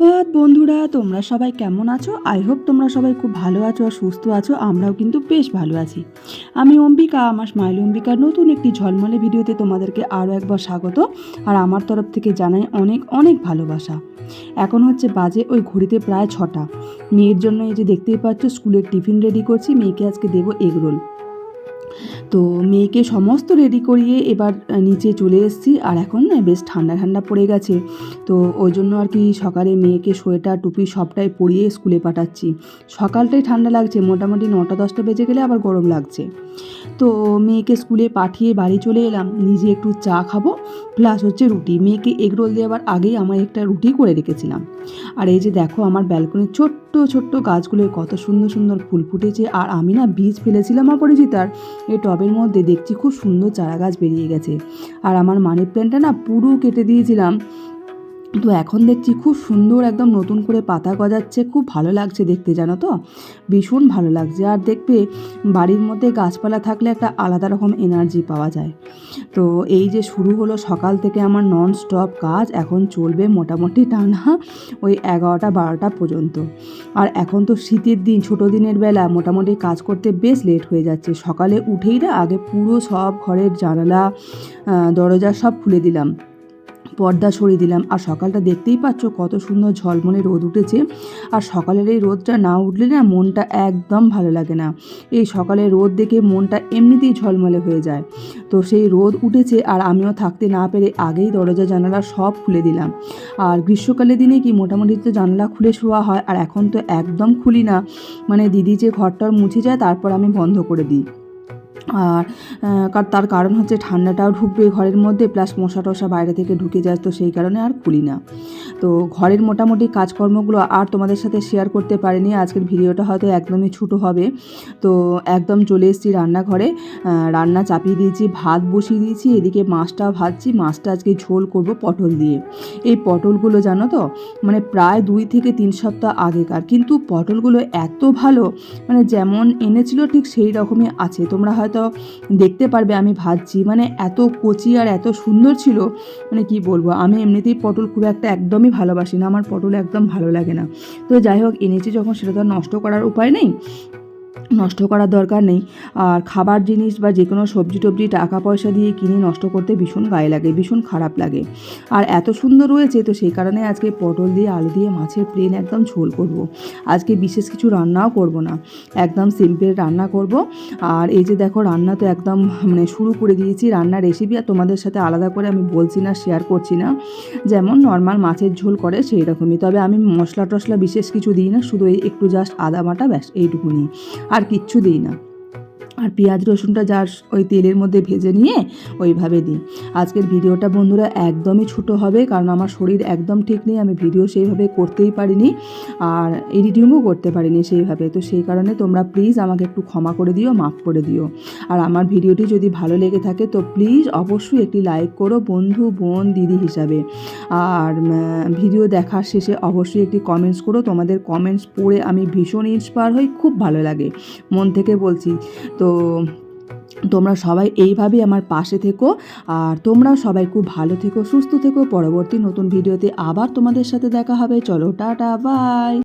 বন্ধুরা। তোমরা সবাই কেমন আছো? আই হোপ তোমরা সবাই খুব ভালো আছো আর সুস্থ আছো। আমরাও কিন্তু বেশ ভালো আছি। আমি অম্বিকা, আমার স্মাইল অম্বিকার নতুন একটি ঝলমলে ভিডিওতে তোমাদেরকে আরও একবার স্বাগত আর আমার তরফ থেকে জানাই অনেক অনেক ভালোবাসা। এখন হচ্ছে বাজে ওই ঘড়িতে প্রায় ছটা। মেয়ের জন্য এই যে দেখতেই পাচ্ছ, স্কুলের টিফিন রেডি করছি। মেয়েকে আজকে দেবো এগরোল তো মেয়েকে সমস্ত রেডি করিয়ে এবার নিচে চলে এসেছি আর এখন বেশ ঠান্ডা ঠান্ডা পড়ে গেছে। তো ওই জন্য আর কি সকালে মেয়েকে সোয়েটার, টুপি সবটাই পরিয়ে স্কুলে পাঠাচ্ছি। সকালটাই ঠান্ডা লাগছে, মোটামুটি নটা, দশটা বেজে গেলে আবার গরম লাগছে। তো মেয়েকে স্কুলে পাঠিয়ে বাড়ি চলে এলাম, নিজে একটু চা খাব প্লাস হচ্ছে রুটি। মেয়েকে এগরোল দেওয়ার আগেই আমার একটা রুটি করে রেখেছিলাম। আর এই যে দেখো আমার ব্যালকনির ছোট্ট ছোট্ট গাছগুলোয় কত সুন্দর সুন্দর ফুল ফুটেছে। আর আমি না বীজ ফেলেছিলাম অপরিচিতার। এই টবের মধ্যে দেখছি খুব সুন্দর চারা গাছ বেরিয়ে গেছে। আর আমার মানি প্ল্যান্টটা না পুরো কেটে দিয়েছিলাম। তো এখন দেখছি খুব সুন্দর একদম নতুন করে পাতা গজাচ্ছে, খুব ভালো লাগছে দেখতে, জানো তো? ভীষণ ভালো লাগছে। আর দেখবে বাড়ির মধ্যে গাছপালা থাকলে একটা আলাদা রকম এনার্জি পাওয়া যায়। তো এই যে শুরু হলো সকাল থেকে আমার নন স্টপ কাজ, এখন চলবে মোটামুটি টানা ওই এগারোটা বারোটা পর্যন্ত। আর এখন তো শীতের দিন, ছোটো দিনের বেলা মোটামুটি কাজ করতে বেশ লেট হয়ে যাচ্ছে। সকালে উঠেই না আগে পুরো সব ঘরের জানালা দরজা সব খুলে দিলাম। পর্দা সরিয়ে দিলাম। আর সকালটা দেখতেই পাচ্ছ কত সুন্দর ঝলমলে রোদ উঠেছে। আর সকালের এই রোদটা না উঠলে না মনটা একদম ভালো লাগে না। এই সকালে রোদ দেখে মনটা এমনিতেই ঝলমলে হয়ে যায়। তো সেই রোদ উঠেছে আর আমিও থাকতে না পেরে আগেই দরজা জানালা সব খুলে দিলাম। আর গ্রীষ্মকালের দিনে কি মোটামুটি তো জানলা খুলে শোয়া হয়? আর এখন তো একদম খুলি না। মানে দিদি যে ঘরটার মুছে যায়, তারপর আমি বন্ধ করে দিই। আর তার কারণ হচ্ছে ঠান্ডাটাও ঢুকবে ঘরের মধ্যে প্লাস মশা টশা বাইরে থেকে ঢুকে যায়, তো সেই কারণে আর খুলি না। তো ঘরের মোটামুটি কাজকর্মগুলো আর তোমাদের সাথে শেয়ার করতে পারিনি, আজকের ভিডিওটা হয়তো একদমই ছোটো হবে। তো একদম চলে এসেছি রান্নাঘরে রান্না চাপিয়ে দিয়েছি, ভাত বসিয়ে দিয়েছি, এদিকে মাছটা ভাজছি, মাছটা আজকে ঝোল করব পটল দিয়ে। এই পটলগুলো জানো তো মানে প্রায় দুই থেকে তিন সপ্তাহ আগেকার, কিন্তু পটলগুলো এত ভালো মানে যেমন এনেছিল ঠিক সেই রকমই আছে। তোমরা হয়তো দেখতে পারবে আমি ভাজছি মানে এত কচি আর এত সুন্দর ছিল মানে কি বলব? আমি এমনিতেই পটল খুব একটা একদমই ভালোবাসি না, আমার পটল একদম ভালো লাগে না। তো যাই হোক, এনেছি যখন, সেটা তো নষ্ট করার উপায় নেই। নষ্ট করার দরকার নেই। আর খাবার জিনিস বা যে কোনো সবজি টবজি টাকা পয়সা দিয়ে কিনে নষ্ট করতে ভীষণ গায়ে লাগে, ভীষণ খারাপ লাগে। আর এত সুন্দর রয়েছে তো সেই কারণে আজকে পটল দিয়ে, আলু দিয়ে, মাছের প্লেন একদম ঝোল করব। আজকে বিশেষ কিছু রান্নাও করব না। একদম সিম্পল রান্না করব। আর এই যে দেখো, রান্না তো একদম মানে শুরু করে দিয়েছি। রান্নার রেসিপি আর তোমাদের সাথে আলাদা করে আমি বলছি না শেয়ার করছি না। যেমন নর্মাল মাছের ঝোল করে সেই রকমই। তবে আমি মশলা টশলা বিশেষ কিছু দিই না, শুধু একটু জাস্ট আদা বাটা ব্যাস, এইটুকুনি। আর কিচ্ছু দিই না। আর পেঁয়াজ রসুনটা যার ওই তেলের মধ্যে ভেজে নিয়ে ওইভাবে দিই। আজকের ভিডিওটা বন্ধুরা একদমই ছোট হবে, কারণ আমার শরীর একদম ঠিক নেই, আমি ভিডিও সেইভাবে করতেই পারিনি আর এডিটিংও করতে পারিনি সেইভাবে। তো সেই কারণে তোমরা প্লিজ আমাকে একটু ক্ষমা করে দিও, মাফ করে দিও। আর আমার ভিডিওটি যদি ভালো লেগে থাকে, তো প্লিজ অবশ্যই একটি লাইক করো বন্ধু, বোন, দিদি হিসাবে। আর ভিডিও দেখার শেষে অবশ্যই একটি কমেন্টস করো। তোমাদের কমেন্টস পড়ে আমি ভীষণ ইন্সপায়ার হই, খুব ভালো লাগে। মন থেকে বলছি। তো তোমরা সবাই এইভাবেই আমার পাশে থেকো। আর তোমরা সবাই খুব ভালো থেকো, সুস্থ থেকো। পরবর্তী নতুন ভিডিওতে আবার তোমাদের সাথে দেখা হবে। চলো, টাটা, বাই।